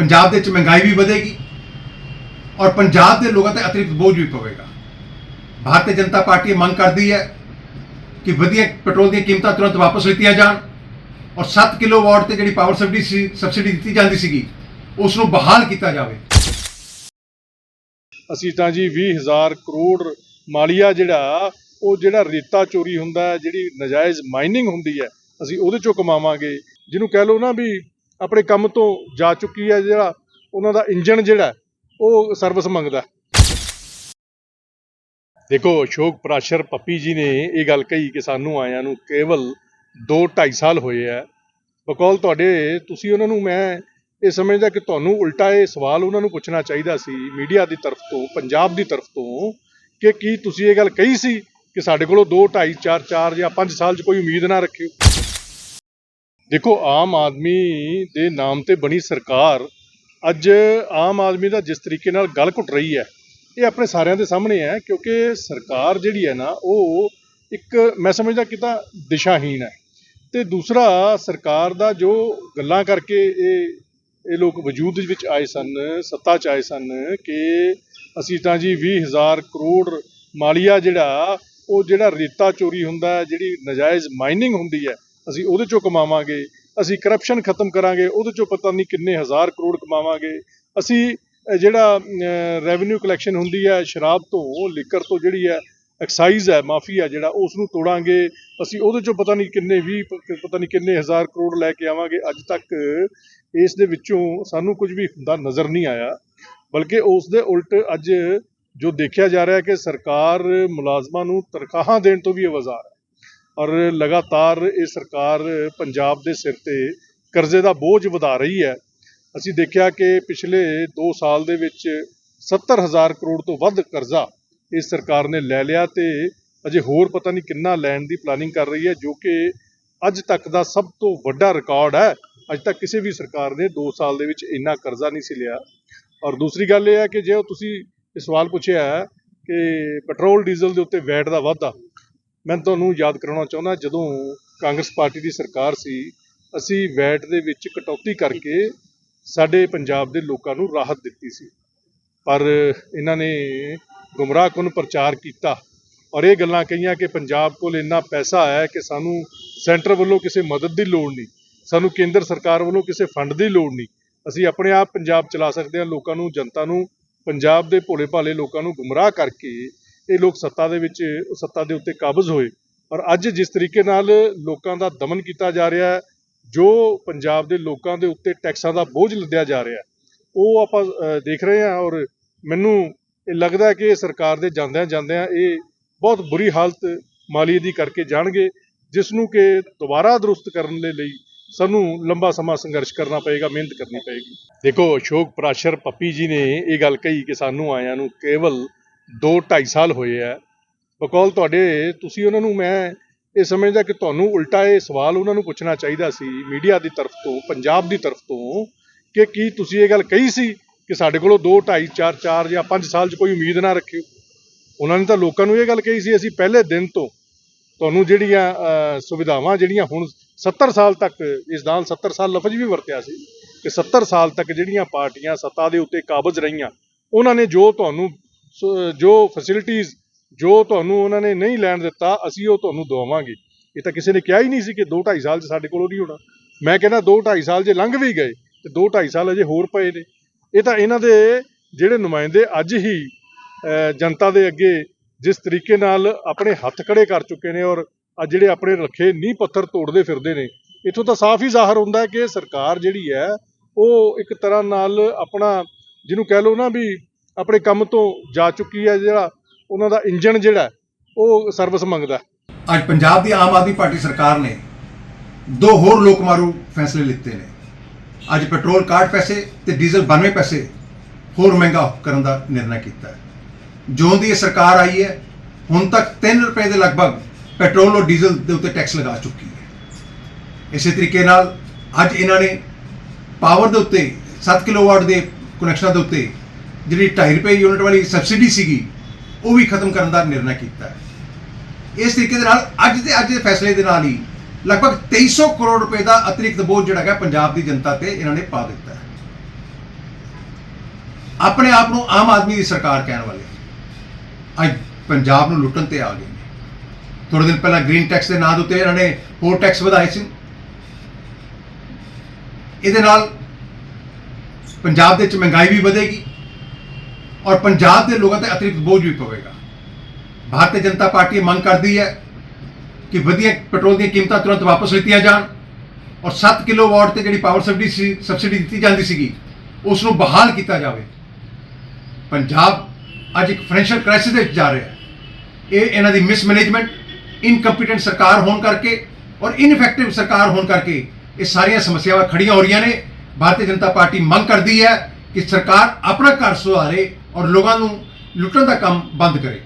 ਪੰਜਾਬ ਦੇ ਵਿੱਚ ਮਹਿੰਗਾਈ ਵੀ ਵਧੇਗੀ ਔਰ ਪੰਜਾਬ ਦੇ ਲੋਕਾਂ ਤੇ ਅਤਿਰਿਕਤ ਬੋਝ ਵੀ ਪਵੇਗਾ। ਭਾਰਤੀ ਜਨਤਾ ਪਾਰਟੀ ਮੰਗ ਕਰਦੀ ਹੈ ਕਿ ਵਧੀਆ ਪੈਟਰੋਲ ਦੀਆਂ ਕੀਮਤਾਂ ਤੁਰੰਤ ਵਾਪਸ ਲਿੱਤੀਆਂ ਜਾਣ ਔਰ 7 ਕਿਲੋਵਾਟ ਤੇ ਜਿਹੜੀ ਪਾਵਰ ਸਬਸਿਡੀ ਸੀ ਸਬਸਿਡੀ ਦਿੱਤੀ ਜਾਂਦੀ ਸੀਗੀ ਉਸ ਨੂੰ ਬਹਾਲ ਕੀਤਾ ਜਾਵੇ। ਅਸੀਂ ਤਾਂ ਜੀ 20000 ਕਰੋੜ ਮਾਲੀਆ ਜਿਹੜਾ, ਉਹ ਜਿਹੜਾ ਰੇਤਾ ਚੋਰੀ ਹੁੰਦਾ ਜਿਹੜੀ ਨਜਾਇਜ਼ ਮਾਈਨਿੰਗ ਹੁੰਦੀ ਹੈ, ਅਸੀਂ ਉਹਦੇ ਚੋਂ ਕਮਾਵਾਂਗੇ। ਜਿਹਨੂੰ ਕਹਿ ਲਓ ਨਾ ਵੀ ਆਪਣੇ ਕੰਮ ਤੋਂ ਜਾ ਚੁੱਕੀ ਹੈ ਜਿਹੜਾ ਉਹਨਾਂ ਦਾ ਇੰਜਨ ਜਿਹੜਾ ਉਹ ਸਰਵਿਸ ਮੰਗਦਾ ਦੇਖੋ, ਅਸ਼ੋਕ ਪ੍ਰਾਸ਼ਰ ਪੱਪੀ ਜੀ ਨੇ ਇਹ ਗੱਲ ਕਹੀ ਕਿ ਸਾਨੂੰ ਆਇਆਂ ਨੂੰ ਕੇਵਲ 2 2.5 ਸਾਲ ਹੋਏ ਆ ਬਕੌਲ ਤੁਹਾਡੇ, ਤੁਸੀਂ ਉਹਨਾਂ ਨੂੰ, ਮੈਂ ਇਹ ਸਮਝਦਾ ਕਿ ਤੁਹਾਨੂੰ ਉਲਟਾ ਇਹ ਸਵਾਲ ਉਹਨਾਂ ਨੂੰ ਪੁੱਛਣਾ ਚਾਹੀਦਾ ਸੀ ਮੀਡੀਆ ਦੀ ਤਰਫ ਤੋਂ, ਪੰਜਾਬ ਦੀ ਤਰਫ ਤੋਂ, ਕਿ ਕੀ ਤੁਸੀਂ ਇਹ ਗੱਲ ਕਹੀ ਸੀ ਕਿ ਸਾਡੇ ਕੋਲੋਂ 2 2.5 4 4 ਜਾਂ 5 ਸਾਲ 'ਚ ਕੋਈ ਉਮੀਦ ਨਾ ਰੱਖਿਓ? ਦੇਖੋ, ਆਮ ਆਦਮੀ ਦੇ ਨਾਮ ਤੇ ਬਣੀ ਸਰਕਾਰ ਅੱਜ ਆਮ ਆਦਮੀ ਦਾ ਜਿਸ ਤਰੀਕੇ ਨਾਲ ਗਲ ਘੁੱਟ ਰਹੀ ਹੈ, ਇਹ ਆਪਣੇ ਸਾਰਿਆਂ ਦੇ ਸਾਹਮਣੇ ਹੈ, ਕਿਉਂਕਿ ਸਰਕਾਰ ਜਿਹੜੀ ਹੈ ਨਾ, ਉਹ ਇੱਕ ਮੈਂ ਸਮਝਦਾ ਕਿ ਤਾਂ ਦਿਸ਼ਾਹੀਨ ਹੈ। ਤੇ ਦੂਸਰਾ, ਸਰਕਾਰ ਦਾ ਜੋ ਗੱਲਾਂ ਕਰਕੇ ਇਹ ਇਹ ਲੋਕ ਵਜੂਦ ਵਿੱਚ ਆਏ ਸਨ, ਸੱਤਾ 'ਚ ਆਏ ਸਨ ਕਿ ਅਸੀਂ ਤਾਂ ਜੀ 20000 ਕਰੋੜ ਮਾਲੀਆ ਜਿਹੜਾ, ਉਹ ਜਿਹੜਾ ਰੇਤਾ ਚੋਰੀ ਹੁੰਦਾ ਜਿਹੜੀ ਨਜਾਇਜ਼ ਮਾਈਨਿੰਗ ਹੁੰਦੀ ਹੈ ਅਸੀਂ ਉਹਦੇ ਚੋਂ ਕਮਾਵਾਂਗੇ, ਅਸੀਂ ਕਰਪਸ਼ਨ ਖਤਮ ਕਰਾਂਗੇ, ਉਹਦੇ ਚੋਂ ਪਤਾ ਨਹੀਂ ਕਿੰਨੇ ਹਜ਼ਾਰ ਕਰੋੜ ਕਮਾਵਾਂਗੇ। ਅਸੀਂ ਜਿਹੜਾ ਰੈਵਨਿਊ ਕਲੈਕਸ਼ਨ ਹੁੰਦੀ ਹੈ, ਸ਼ਰਾਬ ਤੋਂ ਲਿਕਰ ਤੋਂ ਜਿਹੜੀ ਹੈ ਐਕਸਾਈਜ਼ ਹੈ ਮਾਫੀਆ ਜਿਹੜਾ ਉਸ ਨੂੰ ਤੋੜਾਂਗੇ। ਅਸੀਂ ਉਹਦੇ ਚੋਂ ਪਤਾ ਨਹੀਂ ਕਿੰਨੇ 20 ਪਤਾ ਨਹੀਂ ਕਿੰਨੇ ਹਜ਼ਾਰ ਕਰੋੜ ਲੈ ਕੇ ਆਵਾਂਗੇ। ਅੱਜ ਤੱਕ ਇਸ ਦੇ ਵਿੱਚੋਂ ਸਾਨੂੰ ਕੁਝ ਵੀ ਹੁੰਦਾ ਨਜ਼ਰ ਨਹੀਂ ਆਇਆ। ਬਲਕਿ ਉਸ ਦੇ ਉਲਟ ਅੱਜ ਜੋ ਦੇਖਿਆ ਜਾ ਰਿਹਾ ਹੈ ਕਿ ਸਰਕਾਰ ਮੁਲਾਜ਼ਮਾਂ ਨੂੰ ਤਨਖਾਹਾਂ ਦੇਣ ਤੋਂ ਵੀ ਆਵਾਜ਼ਾਰ ਔਰ ਲਗਾਤਾਰ ਇਹ ਸਰਕਾਰ ਪੰਜਾਬ ਦੇ ਸਿਰ ਤੇ ਕਰਜ਼ੇ ਦਾ ਬੋਝ ਵਧਾ ਰਹੀ ਹੈ। ਅਸੀਂ ਦੇਖਿਆ ਕਿ ਪਿਛਲੇ 2 ਸਾਲ ਦੇ ਵਿੱਚ 70000 ਕਰੋੜ ਤੋਂ ਵੱਧ ਕਰਜ਼ਾ ਇਸ ਸਰਕਾਰ ਨੇ ਲੈ ਲਿਆ ਤੇ ਅਜੇ ਹੋਰ ਪਤਾ ਨਹੀਂ ਕਿੰਨਾ ਲੈਣ ਦੀ ਪਲਾਨਿੰਗ ਕਰ ਰਹੀ ਹੈ, ਜੋ ਕਿ ਅੱਜ ਤੱਕ ਦਾ ਸਭ ਤੋਂ ਵੱਡਾ ਰਿਕਾਰਡ ਹੈ। ਅੱਜ ਤੱਕ ਕਿਸੇ ਵੀ ਸਰਕਾਰ ਨੇ 2 ਸਾਲ ਦੇ ਵਿੱਚ ਇੰਨਾ ਕਰਜ਼ਾ ਨਹੀਂ ਸੀ ਲਿਆ। ਔਰ ਦੂਸਰੀ ਗੱਲ ਇਹ ਹੈ ਕਿ ਜੇ ਉਹ ਤੁਸੀਂ ਇਹ ਸਵਾਲ ਪੁੱਛਿਆ ਕਿ ਪੈਟਰੋਲ, ਡੀਜ਼ਲ ਦੇ ਉੱਤੇ ਵੈਟ ਦਾ ਵਾਧਾ ਮੈਂ ਤੁਹਾਨੂੰ ਯਾਦ ਕਰਾਉਣਾ ਚਾਹੁੰਦਾ, ਜਦੋਂ ਕਾਂਗਰਸ ਪਾਰਟੀ ਦੀ ਸਰਕਾਰ ਸੀ, ਅਸੀਂ ਵੈਟ ਦੇ ਵਿੱਚ ਕਟੌਤੀ ਕਰਕੇ ਸਾਡੇ ਪੰਜਾਬ ਦੇ ਲੋਕਾਂ ਨੂੰ ਰਾਹਤ ਦਿੱਤੀ ਸੀ। ਪਰ ਇਹਨਾਂ ਨੇ ਗੁੰਮਰਾਹਕੁਨ ਪ੍ਰਚਾਰ ਕੀਤਾ ਔਰ ਇਹ ਗੱਲਾਂ ਕਹੀਆਂ ਕਿ ਪੰਜਾਬ ਕੋਲ ਇੰਨਾ ਪੈਸਾ ਹੈ ਕਿ ਸਾਨੂੰ ਸੈਂਟਰ ਵੱਲੋਂ ਕਿਸੇ ਮਦਦ ਦੀ ਲੋੜ ਨਹੀਂ, ਸਾਨੂੰ ਕੇਂਦਰ ਸਰਕਾਰ ਵੱਲੋਂ ਕਿਸੇ ਫੰਡ ਦੀ ਲੋੜ ਨਹੀਂ। ਅਸੀਂ ਆਪਣੇ ਆਪ ਪੰਜਾਬ ਚਲਾ ਸਕਦੇ ਹਾਂ, ਲੋਕਾਂ ਨੂੰ, ਜਨਤਾ ਨੂੰ, ਪੰਜਾਬ ਦੇ ਭੋਲੇ ਭਾਲੇ ਲੋਕਾਂ ਨੂੰ ਗੁੰਮਰਾਹ ਕਰਕੇ ਇਹ ਲੋਕ ਸੱਤਾ ਦੇ ਵਿੱਚ, ਸੱਤਾ ਦੇ ਉੱਤੇ ਕਾਬਜ਼ ਹੋਏ। ਔਰ ਅੱਜ ਜਿਸ ਤਰੀਕੇ ਨਾਲ ਲੋਕਾਂ ਦਾ ਦਮਨ ਕੀਤਾ ਜਾ ਰਿਹਾ ਹੈ, ਜੋ ਪੰਜਾਬ ਦੇ ਲੋਕਾਂ ਦੇ ਉੱਤੇ ਟੈਕਸਾਂ ਦਾ ਬੋਝ ਲੱਦਿਆ ਜਾ ਰਿਹਾ ਉਹ ਆਪਾਂ ਦੇਖ ਰਹੇ ਹਾਂ ਔਰ ਮੈਨੂੰ ਇਹ ਲੱਗਦਾ ਕਿ ਸਰਕਾਰ ਦੇ ਜਾਂਦਿਆਂ ਜਾਂਦਿਆਂ ਇਹ ਬਹੁਤ ਬੁਰੀ ਹਾਲਤ ਮਾਲੀ ਦੀ ਕਰਕੇ ਜਾਣਗੇ, ਜਿਸ ਨੂੰ ਕਿ ਦੁਬਾਰਾ ਦਰੁਸਤ ਕਰਨ ਦੇ ਲਈ ਸਾਨੂੰ ਲੰਬਾ ਸਮਾਂ ਸੰਘਰਸ਼ ਕਰਨਾ ਪਏਗਾ, ਮਿਹਨਤ ਕਰਨੀ ਪਏਗੀ। ਦੇਖੋ, ਅਸ਼ੋਕ ਪ੍ਰਾਸ਼ਰ ਪੱਪੀ ਜੀ ਨੇ ਇਹ ਗੱਲ ਕਹੀ ਕਿ ਸਾਨੂੰ ਆਇਆਂ ਨੂੰ ਕੇਵਲ 2 2.5 ਸਾਲ ਹੋਏ ਆ। ਬਕੌਲ ਤੁਹਾਡੇ, ਤੁਸੀਂ ਉਹਨਾਂ ਨੂੰ ਮੈਂ ਇਹ ਸਮਝਦਾ ਕਿ ਤੁਹਾਨੂੰ ਉਲਟਾ ਇਹ ਸਵਾਲ ਉਹਨਾਂ ਨੂੰ ਪੁੱਛਣਾ ਚਾਹੀਦਾ ਸੀ ਮੀਡੀਆ ਦੀ ਤਰਫ ਤੋਂ, ਪੰਜਾਬ ਦੀ ਤਰਫ ਤੋਂ, ਕਿ ਕੀ ਤੁਸੀਂ ਇਹ ਗੱਲ ਕਹੀ ਸੀ ਕਿ ਸਾਡੇ ਕੋਲੋਂ 2 2.5 4 4 ਜਾਂ 5 ਸਾਲ 'ਚ ਕੋਈ ਉਮੀਦ ਨਾ ਰੱਖਿਓ? ਉਹਨਾਂ ਨੇ ਤਾਂ ਲੋਕਾਂ ਨੂੰ ਇਹ ਗੱਲ ਕਹੀ ਸੀ, ਅਸੀਂ ਪਹਿਲੇ ਦਿਨ ਤੋਂ ਤੁਹਾਨੂੰ ਜਿਹੜੀਆਂ ਸੁਵਿਧਾਵਾਂ ਜਿਹੜੀਆਂ ਹੁਣ 70 ਸਾਲ ਤੱਕ, ਇਸ ਨਾਲ 70 ਸਾਲ ਲਫ਼ਜ਼ ਵੀ ਵਰਤਿਆ ਸੀ ਕਿ 70 ਸਾਲ ਤੱਕ ਜਿਹੜੀਆਂ ਪਾਰਟੀਆਂ ਸੱਤਾ ਦੇ ਉੱਤੇ ਕਾਬਜ਼ ਰਹੀਆਂ, ਉਹਨਾਂ ਨੇ ਜੋ ਤੁਹਾਨੂੰ ਜੋ ਫੈਸਿਲਿਟੀਆਂ ਜੋ ਤੁਹਾਨੂੰ ਉਹਨਾਂ ਨੇ ਨਹੀਂ ਲੈਣ ਦਿੱਤਾ, ਅਸੀਂ ਉਹ ਤੁਹਾਨੂੰ ਦਵਾਵਾਂਗੇ ਇਹ ਤਾਂ ਕਿਸੇ ਨੇ ਕਿਹਾ ਹੀ ਨਹੀਂ ਸੀ ਕਿ 2 2.5 ਸਾਲ 'ਚ ਸਾਡੇ ਕੋਲੋਂ ਨਹੀਂ ਹੋਣਾ। ਮੈਂ ਕਹਿੰਦਾ 2 2.5 ਸਾਲ ਜੇ ਲੰਘ ਵੀ ਗਏ ਤੇ 2 2.5 ਸਾਲ ਅਜੇ ਹੋਰ ਪਏ ਨੇ। ਇਹ ਤਾਂ ਇਹਨਾਂ ਦੇ ਜਿਹੜੇ ਨੁਮਾਇੰਦੇ ਅੱਜ ਹੀ ਜਨਤਾ ਦੇ ਅੱਗੇ ਜਿਸ ਤਰੀਕੇ ਨਾਲ ਆਪਣੇ ਹੱਥ ਖੜੇ ਕਰ ਚੁੱਕੇ ਨੇ ਔਰ ਅੱਜ ਜਿਹੜੇ ਆਪਣੇ ਰੱਖੇ ਨੀਂਹ ਪੱਥਰ ਤੋੜਦੇ ਫਿਰਦੇ ਨੇ, ਇਥੋਂ ਤਾਂ ਸਾਫ਼ ਹੀ ਜ਼ਾਹਰ ਹੁੰਦਾ ਕਿ ਸਰਕਾਰ ਜਿਹੜੀ ਹੈ, ਉਹ ਇੱਕ ਤਰ੍ਹਾਂ ਨਾਲ ਆਪਣਾ, ਜਿਹਨੂੰ ਕਹਿ ਲਓ ਨਾ ਵੀ ਆਪਣੇ ਕੰਮ ਤੋਂ ਜਾ ਚੁੱਕੀ ਹੈ ਜਿਹੜਾ ਉਹਨਾਂ ਦਾ ਇੰਜਨ ਜਿਹੜਾ ਉਹ ਸਰਵਿਸ ਮੰਗਦਾ ਹੈ। ਅੱਜ ਪੰਜਾਬ ਦੀ ਆਮ ਆਦਮੀ ਪਾਰਟੀ ਸਰਕਾਰ ਨੇ ਦੋ ਹੋਰ ਲੋਕ ਮਾਰੂ ਫੈਸਲੇ ਲਿੱਤੇ ਨੇ। ਅੱਜ ਪੈਟਰੋਲ 61 ਪੈਸੇ ਤੇ ਡੀਜ਼ਲ 92 ਪੈਸੇ ਹੋਰ ਮਹਿੰਗਾ ਕਰਨ ਦਾ ਨਿਰਣਾ ਕੀਤਾ ਹੈ। ਜਿਉਂ ਦੀ ਇਹ ਸਰਕਾਰ ਆਈ ਹੈ, ਹੁਣ ਤੱਕ 3 ਰੁਪਏ ਦੇ ਲਗਭਗ ਪੈਟਰੋਲ ਔਰ ਡੀਜ਼ਲ ਦੇ ਉੱਤੇ ਟੈਕਸ ਲਗਾ ਚੁੱਕੀ ਹੈ। ਇਸੇ ਤਰੀਕੇ ਨਾਲ ਅੱਜ ਇਹਨਾਂ ਨੇ ਪਾਵਰ ਦੇ ਉੱਤੇ 7 ਕਿਲੋਵਾਟ ਦੇ ਕਨੈਕਸ਼ਨਾਂ ਦੇ ਉੱਤੇ ਜਿਹੜੀ 2.5 ਰੁਪਏ ਯੂਨਿਟ ਵਾਲੀ ਸਬਸਿਡੀ ਸੀਗੀ, ਉਹ ਵੀ ਖਤਮ ਕਰਨ ਦਾ ਨਿਰਣਾ ਕੀਤਾ ਹੈ। ਇਸ ਤਰੀਕੇ ਦੇ ਨਾਲ ਅੱਜ ਦੇ ਅੱਜ ਦੇ ਫੈਸਲੇ ਦੇ ਨਾਲ ਹੀ ਲਗਭਗ 2300 ਕਰੋੜ ਰੁਪਏ ਦਾ ਅਤਿਰਿਕਤ ਬੋਝ ਜਿਹੜਾ ਹੈਗਾ ਪੰਜਾਬ ਦੀ ਜਨਤਾ ਤੇ ਇਹਨਾਂ ਨੇ ਪਾ ਦਿੱਤਾ ਹੈ। ਆਪਣੇ ਆਪ ਨੂੰ ਆਮ ਆਦਮੀ ਦੀ ਸਰਕਾਰ ਕਹਿਣ ਵਾਲੇ, ਅੱਜ ਪੰਜਾਬ ਨੂੰ ਲੁੱਟਣ ਤੇ ਆ ਗਏ ਨੇ। ਥੋੜੇ ਦਿਨ ਪਹਿਲਾਂ ਗ੍ਰੀਨ ਟੈਕਸ ਦੇ ਨਾਂ ਦੇ ਉੱਤੇ ਇਹਨਾਂ ਨੇ ਹੋਰ ਟੈਕਸ ਵਧਾਏ ਸੀ। ਇਹਦੇ ਨਾਲ ਪੰਜਾਬ ਦੇ ਵਿੱਚ ਮਹਿੰਗਾਈ ਵੀ ਵਧੇਗੀ। ਔਰ ਪੰਜਾਬ ਦੇ ਲੋਕਾਂ ਤੇ ਅਤਿਰਿਕਤ ਬੋਝ ਵੀ ਪਵੇਗਾ। ਭਾਰਤੀ ਜਨਤਾ ਪਾਰਟੀ ਇਹ ਮੰਗ ਕਰਦੀ ਹੈ ਕਿ ਵਧੀਆ ਪੈਟਰੋਲ ਦੀਆਂ ਕੀਮਤਾਂ ਤੁਰੰਤ ਵਾਪਸ ਲਿੱਤੀਆਂ ਜਾਣ ਔਰ 7 ਕਿਲੋਵਾਟ ਤੇ ਜਿਹੜੀ ਪਾਵਰ ਸਬਸਿਡੀ ਸੀ, ਸਬਸਿਡੀ ਦਿੱਤੀ ਜਾਂਦੀ ਸੀਗੀ ਉਸ ਨੂੰ ਬਹਾਲ ਕੀਤਾ ਜਾਵੇ। ਪੰਜਾਬ ਅੱਜ ਇੱਕ ਫਾਈਨੈਂਸ਼ੀਅਲ ਕ੍ਰਾਈਸਿਸ ਦੇ ਵਿੱਚ ਜਾ ਰਿਹਾ ਹੈ। ਇਹ ਇਹਨਾਂ ਦੀ ਮਿਸਮੈਨੇਜਮੈਂਟ ਇਨਕੰਪੀਟੈਂਟ ਸਰਕਾਰ ਹੋਣ ਕਰਕੇ ਔਰ ਇਨਫੈਕਟਿਵ ਸਰਕਾਰ ਹੋਣ ਕਰਕੇ ਇਹ ਸਾਰੀਆਂ ਸਮੱਸਿਆਵਾਂ ਖੜੀਆਂ ਹੋ ਰਹੀਆਂ ਨੇ। ਭਾਰਤੀ ਜਨਤਾ ਪਾਰਟੀ ਮੰਗ ਕਰਦੀ ਹੈ ਕਿ ਸਰਕਾਰ ਆਪਣਾ ਘਰ ਸੁਧਾਰੇ ਔਰ ਲੋਕਾਂ ਨੂੰ ਲੁੱਟਣ ਦਾ ਕੰਮ ਬੰਦ ਕਰੇ।